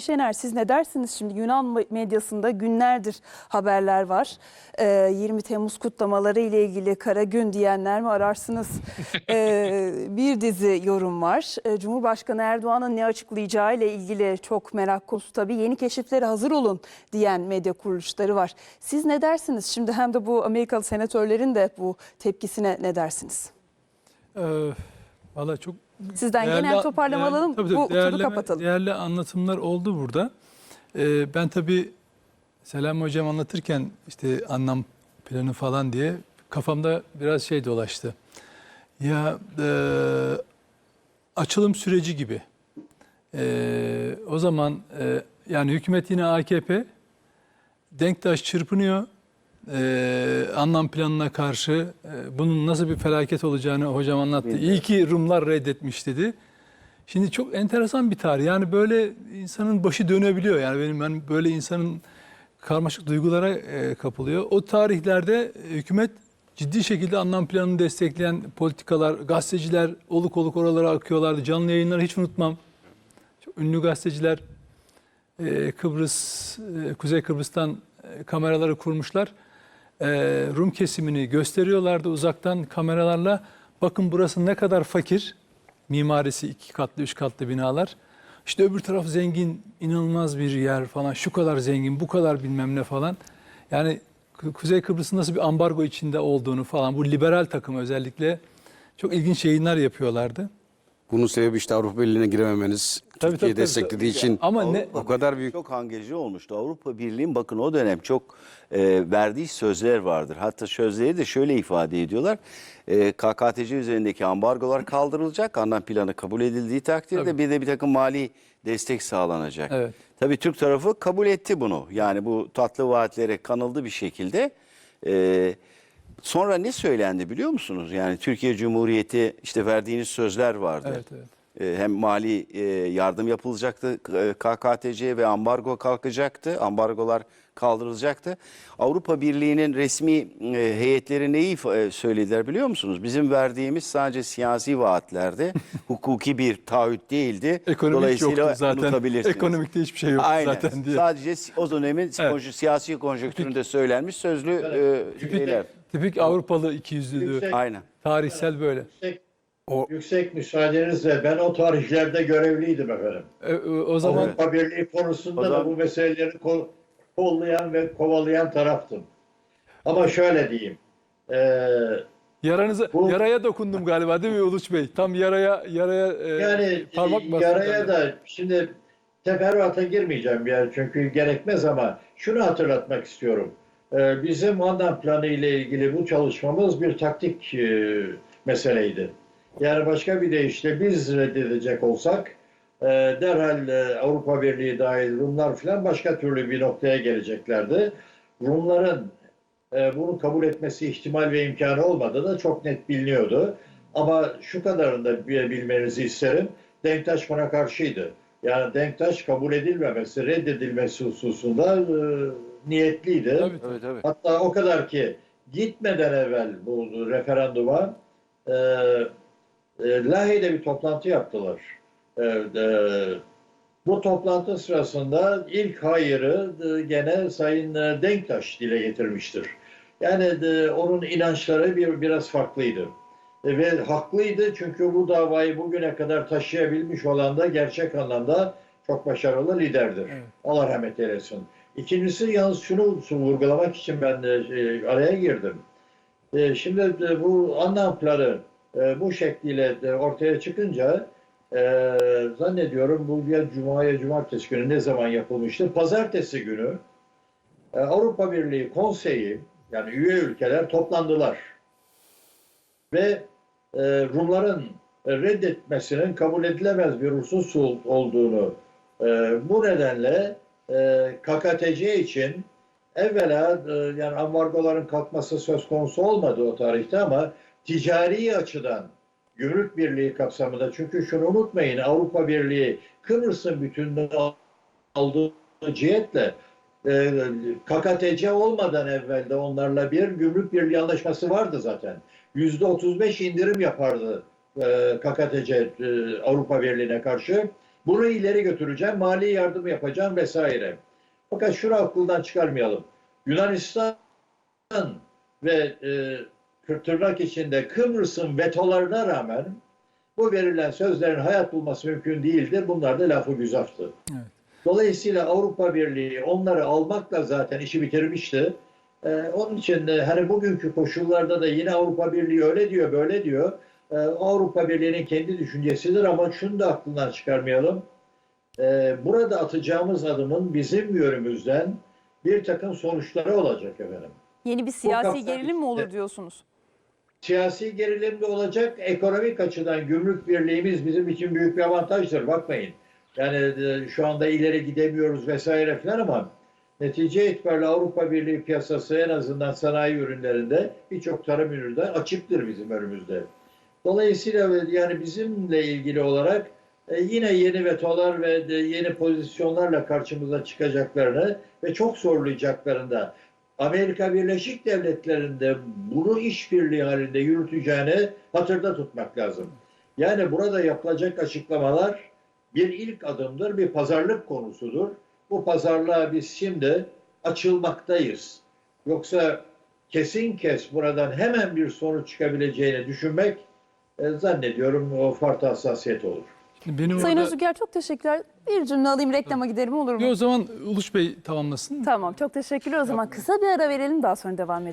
Şener siz ne dersiniz şimdi Yunan medyasında günlerdir haberler var. Ee, 20 Temmuz kutlamaları ile ilgili kara gün diyenler mi ararsınız? Ee, bir dizi yorum var. Ee, Cumhurbaşkanı Erdoğan'ın ne açıklayacağı ile ilgili çok merak konusu tabii. Yeni keşiflere hazır olun diyen medya kuruluşları var. Siz ne dersiniz? Şimdi hem de bu Amerikalı senatörlerin de bu tepkisine ne dersiniz? Ee, Valla çok Sizden değerli- genel toparlama değerli- alalım. tabii bu değerleme- kapatalım. Değerli anlatımlar oldu burada. Ee, ben tabii Selam Hocam anlatırken işte anlam planı falan diye kafamda biraz şey dolaştı. Ya e, açılım süreci gibi. E, o zaman e, yani hükümet yine AKP, Denktaş çırpınıyor. E, anlam planına karşı e, bunun nasıl bir felaket olacağını hocam anlattı. İyi ki Rumlar reddetmiş dedi. Şimdi çok enteresan bir tarih. Yani böyle insanın başı dönebiliyor. Yani benim ben böyle insanın karmaşık duygulara e, kapılıyor. O tarihlerde hükümet ciddi şekilde anlam planını destekleyen politikalar, gazeteciler oluk oluk oralara akıyorlardı. Canlı yayınları hiç unutmam. Çok ünlü gazeteciler e, Kıbrıs, e, Kuzey Kıbrıs'tan e, kameraları kurmuşlar. E, Rum kesimini gösteriyorlardı uzaktan kameralarla. Bakın burası ne kadar fakir. Mimarisi iki katlı, üç katlı binalar. İşte öbür taraf zengin, inanılmaz bir yer falan. Şu kadar zengin, bu kadar bilmem ne falan. Yani Ku- Kuzey Kıbrıs'ın nasıl bir ambargo içinde olduğunu falan. Bu liberal takım özellikle çok ilginç yayınlar yapıyorlardı. Bunun sebebi işte Avrupa Birliği'ne girememeniz. Tabii, Türkiye tabii, tabii. desteklediği için Ama ne o kadar büyük Çok hangeci olmuştu. Avrupa Birliği'nin bakın o dönem çok e, verdiği sözler vardır. Hatta sözleri de şöyle ifade ediyorlar. E, KKTC üzerindeki ambargolar kaldırılacak. Anlam planı kabul edildiği takdirde Tabii. bir de bir takım mali destek sağlanacak. Evet. Tabii Türk tarafı kabul etti bunu. Yani bu tatlı vaatlere kanıldı bir şekilde. E, sonra ne söylendi biliyor musunuz? Yani Türkiye Cumhuriyeti işte verdiğiniz sözler vardı. Evet, evet. E, hem mali e, yardım yapılacaktı e, KKTC'ye ve ambargo kalkacaktı. Ambargolar kaldırılacaktı. Avrupa Birliği'nin resmi e, heyetleri neyi söylediler biliyor musunuz? Bizim verdiğimiz sadece siyasi vaatlerde hukuki bir taahhüt değildi. Ekonomik yoktu zaten. Ekonomikte hiçbir şey yok Aynen. zaten diye. Sadece o dönemin konju- siyasi konjonktüründe söylenmiş sözlü e, şeyler. Tipik Avrupalı ikiyüzlülüğü. Yüksek- Aynen. Tarihsel böyle. Yüksek, O- yüksek müsaadenizle ben o tarihlerde görevliydim efendim. E, e, O zaman Avrupa Birliği konusunda O da zaman- bu meseleleri kol, kollayan ve kovalayan taraftım. Ama şöyle diyeyim. e, yaranıza Bu- yaraya dokundum galiba değil mi Uluç Bey? Tam yaraya yaraya e, yani parmak e, bastım yaraya da şimdi teferruata girmeyeceğim yani çünkü gerekmez ama şunu hatırlatmak istiyorum. E, bizim Andan planı ile ilgili bu çalışmamız bir taktik e, meseleydi. Yani başka bir deyişle biz reddedecek olsak e, derhal e, Avrupa Birliği dahil Rumlar falan başka türlü bir noktaya geleceklerdi. Rumların bunu kabul etmesi ihtimal ve imkanı olmadığı da çok net biliniyordu. Ama şu kadarını da bi- bilmenizi isterim. Denktaş buna karşıydı. Yani Denktaş kabul edilmemesi, reddedilmesi hususunda niyetliydi. Tabii, Tabii tabii. Hatta o kadar ki gitmeden evvel bu referanduma e, e, Lahey'de bir toplantı yaptılar. E, e, bu toplantı sırasında ilk hayırı e, gene Sayın e, Denktaş dile getirmiştir. Yani e, onun inançları bir biraz farklıydı. E, ve haklıydı çünkü bu davayı bugüne kadar taşıyabilmiş olan da gerçek anlamda çok başarılı liderdir. Evet. Allah rahmet eylesin. İkincisi yalnız şunu vurgulamak için ben de e, araya girdim. E, şimdi de bu anlam planı e, bu şekliyle ortaya çıkınca e, zannediyorum bu ya Cuma ya Cumartesi günü ne zaman yapılmıştı? Pazartesi günü e, Avrupa Birliği Konseyi yani üye ülkeler toplandılar. Ve e, Rumların reddetmesinin kabul edilemez bir husus ol- olduğunu e, bu nedenle e, KKTC için evvela e, yani ambargoların kalkması söz konusu olmadı o tarihte ama ticari açıdan gümrük birliği kapsamında çünkü şunu unutmayın Avrupa Birliği Kıbrıs'ın bütününü aldığı cihetle e, KKTC olmadan evvel de onlarla bir gümrük birliği anlaşması vardı zaten. Yüzde 35 indirim yapardı e, KKTC e, Avrupa Birliği'ne karşı Bunu ileri götüreceğim, mali yardım yapacağım vesaire. Fakat şunu aklından çıkarmayalım. Yunanistan ve e, tırnak içinde Kıbrıs'ın vetolarına rağmen bu verilen sözlerin hayat bulması mümkün değildi. Bunlar da lafı güzaftı. Evet. Dolayısıyla Avrupa Birliği onları almakla zaten işi bitirmişti. Ee, onun için de hani bugünkü koşullarda da yine Avrupa Birliği öyle diyor, böyle diyor. Ee, Avrupa Birliği'nin kendi düşüncesidir ama şunu da aklından çıkarmayalım. Ee, burada atacağımız adımın bizim yönümüzden bir takım sonuçları olacak efendim. Yeni bir siyasi gerilim mi olur diyorsunuz? Siyasi gerilim de olacak. Ekonomik açıdan gümrük birliğimiz bizim için büyük bir avantajdır. Bakmayın. Yani e, şu anda ileri gidemiyoruz vesaire falan ama netice itibariyle Avrupa Birliği piyasası en azından sanayi ürünlerinde birçok tarım ürününde açıktır bizim önümüzde. Dolayısıyla yani bizimle ilgili olarak e, yine yeni vetolar ve de yeni pozisyonlarla karşımıza çıkacaklarını ve çok zorlayacaklarını da Amerika Birleşik Devletleri'nde bunu işbirliği halinde yürüteceğini hatırda tutmak lazım. Yani burada yapılacak açıklamalar bir ilk adımdır, bir pazarlık konusudur. Bu pazarlığa biz şimdi açılmaktayız. Yoksa kesin kes buradan hemen bir sonuç çıkabileceğini düşünmek e, zannediyorum o farklı hassasiyet olur. Şimdi benim Sayın orada... Özgür çok teşekkürler. Bir cümle alayım reklama giderim olur mu? Bir o zaman Uluç Bey tamamlasın. Tamam çok teşekkürler. O zaman kısa bir ara verelim daha sonra devam edelim.